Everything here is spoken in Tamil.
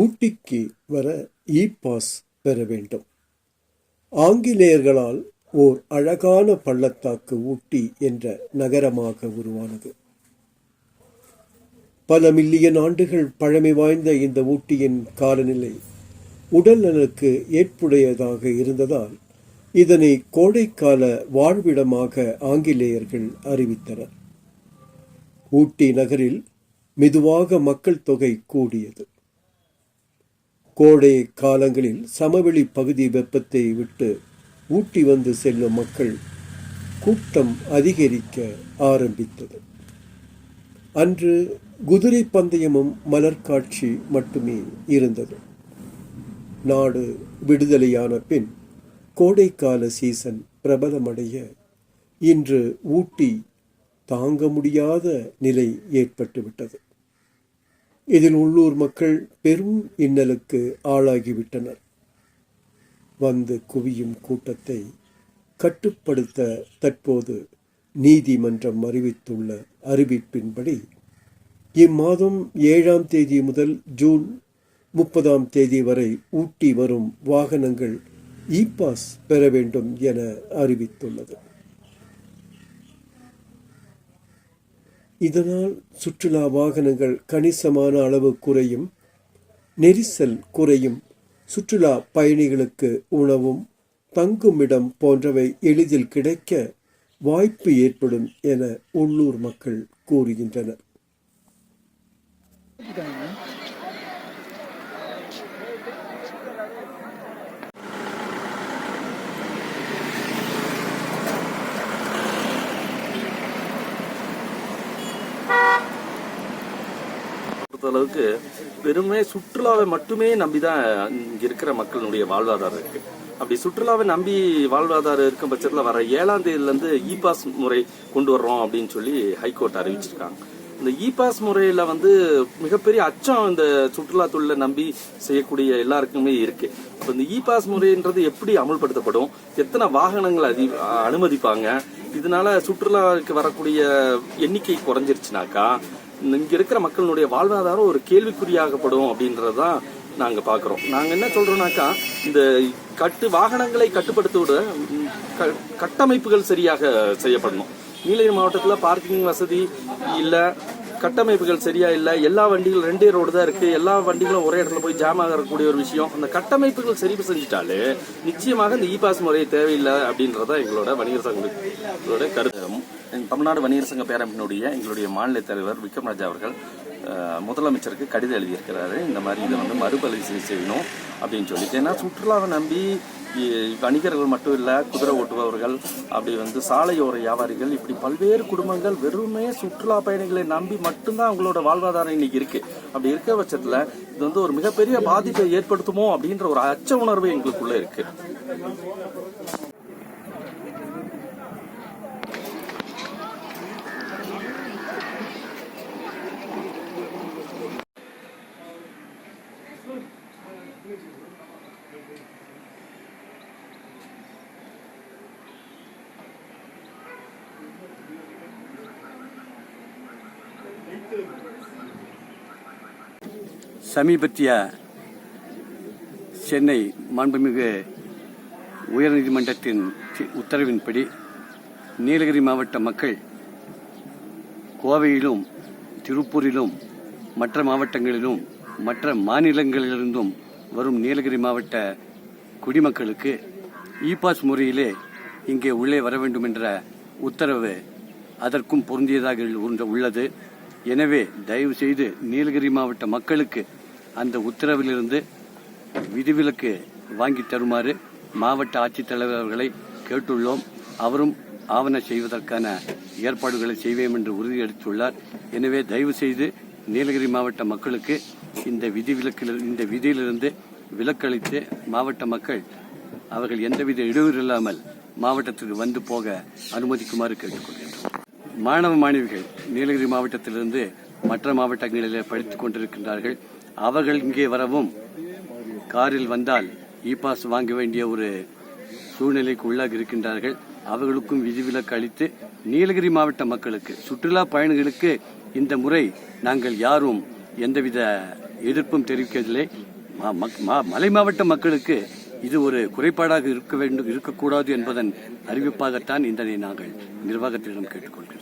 ஊட்டிக்கு வர இ பாஸ் பெற வேண்டும். ஆங்கிலேயர்களால் ஓர் அழகான பள்ளத்தாக்கு ஊட்டி என்ற நகரமாக உருவானது. பல மில்லியன் ஆண்டுகள் பழமை வாய்ந்த இந்த ஊட்டியின் காலநிலை உடல் நலனுக்கு ஏற்புடையதாக இருந்ததால் இதனை கோடைக்கால வாழ்விடமாக ஆங்கிலேயர்கள் அறிவித்தனர். ஊட்டி நகரில் மெதுவாக மக்கள் தொகை கூடியது. கோடை காலங்களில் சமவெளி பகுதி வெப்பத்தை விட்டு ஊட்டி வந்து செல்லும் மக்கள் கூட்டம் அதிகரிக்க ஆரம்பித்தது. அன்று குதிரை பந்தயமும் மலர்காட்சி மட்டுமே இருந்தது. நாடு விடுதலையான பின் கோடைக்கால சீசன் பிரபலமடைய. இன்று ஊட்டி தாங்க முடியாத நிலை ஏற்பட்டுவிட்டது. இதில் உள்ளூர் மக்கள் பெரும் இன்னலுக்கு ஆளாகிவிட்டனர். வந்து குவியும் கூட்டத்தை கட்டுப்படுத்த தற்போது நீதிமன்றம் அறிவித்துள்ள அறிவிப்பின்படி இம்மாதம் ஏழாம் தேதி முதல் ஜூன் முப்பதாம் தேதி வரை ஊட்டி வரும் வாகனங்கள் இ பாஸ் பெற வேண்டும் என அறிவித்துள்ளது. இதனால் சுற்றுலா வாகனங்கள் கணிசமான அளவு குறையும் நெரிசல் குறையும் சுற்றுலா பயணிகளுக்கு உணவும் தங்குமிடம் போன்றவை எளிதில் கிடைக்க வாய்ப்பு ஏற்படும் என உள்ளூர் மக்கள் கூறுகின்றனர். பொறுத்த அளவுக்கு பெருமை சுற்றுலாவை மட்டுமே நம்பிதான் இங்க இருக்கிற மக்களுடைய வாழ்வாதாரம் இருக்கு. அப்படி சுற்றுலாவை நம்பி வாழ்வாதாரம் இருக்கும் பட்சத்தில் வர ஏழாம் தேதியிலேருந்து இ பாஸ் முறை கொண்டு வர்றோம் அப்படின்னு சொல்லி ஹைகோர்ட் அறிவிச்சிருக்காங்க. இந்த இ பாஸ் முறையில் வந்து மிகப்பெரிய அச்சம் இந்த சுற்றுலா தொழிலை நம்பி செய்யக்கூடிய எல்லாருக்குமே இருக்கு. இப்போ இந்த இ பாஸ் முறைன்றது எப்படி அமல்படுத்தப்படும்? எத்தனை வாகனங்கள் அதி அனுமதிப்பாங்க? இதனால சுற்றுலாவுக்கு வரக்கூடிய எண்ணிக்கை குறைஞ்சிருச்சுனாக்கா இங்க இருக்கிற மக்களுடைய வாழ்வாதாரம் ஒரு கேள்விக்குறியாகப்படும் அப்படின்றதுதான் நாங்க பாக்குறோம். நாங்க என்ன சொல்றோம்னாக்கா இந்த கட்டு வாகனங்களை கட்டுப்படுத்த கட்டமைப்புகள் சரியாக செய்யப்படணும். நீலகிரி மாவட்டத்தில் பார்க்கிங் வசதி இல்ல கட்டமைப்புகள் சரியா இல்ல எல்லா வண்டிகளும் ரெண்டே ரோடு தான் இருக்கு எல்லா வண்டிகளும் ஒரே இடத்துல போய் ஜாம் ஆகக்கூடிய ஒரு விஷயம். அந்த கட்டமைப்புகள் சரி செஞ்சுட்டாலே நிச்சயமாக இந்த இ பாஸ் முறை தேவையில்லை அப்படின்றத எங்களோட வணிகர் சங்கங்களோட கருத்து. தமிழ்நாடு வணிகர் சங்க பேரமைப்பினுடைய எங்களுடைய மாநில தலைவர் விக்ரம்ராஜா அவர்கள் முதலமைச்சருக்கு கடிதம் எழுதியிருக்கிறாரு. இந்த மாதிரி இதை வந்து மறுபரிசீலனை செய்யணும் அப்படின்னு சொல்லிட்டு. ஏன்னா சுற்றுலாவை நம்பி வணிகர்கள் மட்டும் இல்லை குதிரை ஓட்டுபவர்கள் அப்படி வந்து சாலையோர வியாபாரிகள் இப்படி பல்வேறு குடும்பங்கள் வெறுமே சுற்றுலா பயணிகளை நம்பி மட்டும்தான் அவங்களோட வாழ்வாதாரம் இன்னைக்கு இருக்கு. அப்படி இருக்க பட்சத்தில் இது வந்து ஒரு மிகப்பெரிய பாதிப்பை ஏற்படுத்துமோ அப்படின்ற ஒரு அச்ச உணர்வு எங்களுக்குள்ள இருக்கு. சமீபத்திய சென்னை மாண்புமிகு உயர்நீதிமன்றத்தின் உத்தரவின்படி நீலகிரி மாவட்ட மக்கள் கோவையிலும் திருப்பூரிலும் மற்ற மாவட்டங்களிலும் மற்ற மாநிலங்களிலிருந்தும் வரும் நீலகிரி மாவட்ட குடிமக்களுக்கு இ பாஸ் முறையிலே இங்கே உள்ளே வர வேண்டும் என்ற உத்தரவு அதற்கும் பொருந்தியதாக உள்ளது. எனவே தயவு செய்து நீலகிரி மாவட்ட மக்களுக்கு அந்த உத்தரவிலிருந்து விதிவிலக்கு வாங்கி தருமாறு மாவட்ட ஆட்சித்தலைவர் அவர்களை கேட்டுள்ளோம். அவரும் ஆவண செய்வதற்கான ஏற்பாடுகளை செய்வேன் என்று உறுதியளித்துள்ளார். எனவே தயவு செய்து நீலகிரி மாவட்ட மக்களுக்கு இந்த விதிவிலக்கில் இந்த விதியிலிருந்து விலக்களித்து மாவட்ட மக்கள் அவர்கள் எந்தவித இடையூறு இல்லாமல் மாவட்டத்திற்கு வந்து போக அனுமதிக்குமாறு கேட்டுக்கொள்கின்றோம் மாணவ மாணவிகள் நீலகிரி மாவட்டத்திலிருந்து மற்ற மாவட்டங்களிலே படித்துக் கொண்டிருக்கின்றார்கள். அவர்கள் இங்கே வரவும் காரில் வந்தால் இ பாஸ் வாங்க வேண்டிய ஒரு சூழ்நிலைக்கு உள்ளாக இருக்கின்றார்கள். அவர்களுக்கும் விதிவிலக்கு அளித்து நீலகிரி மாவட்ட மக்களுக்கு சுற்றுலா பயணிகளுக்கு இந்த முறை நாங்கள் யாரும் எந்தவித எதிர்ப்பும் தெரிவிக்கவில்லை. மக்- மா- மலை மாவட்ட மக்களுக்கு இது ஒரு குறைபாடாக இருக்க வேண்டும் இருக்கக்கூடாது என்பதன் அறிவிப்பாகத்தான் இதனை நாங்கள் நிர்வாகத்திடம் கேட்டுக்கொள்கிறோம்.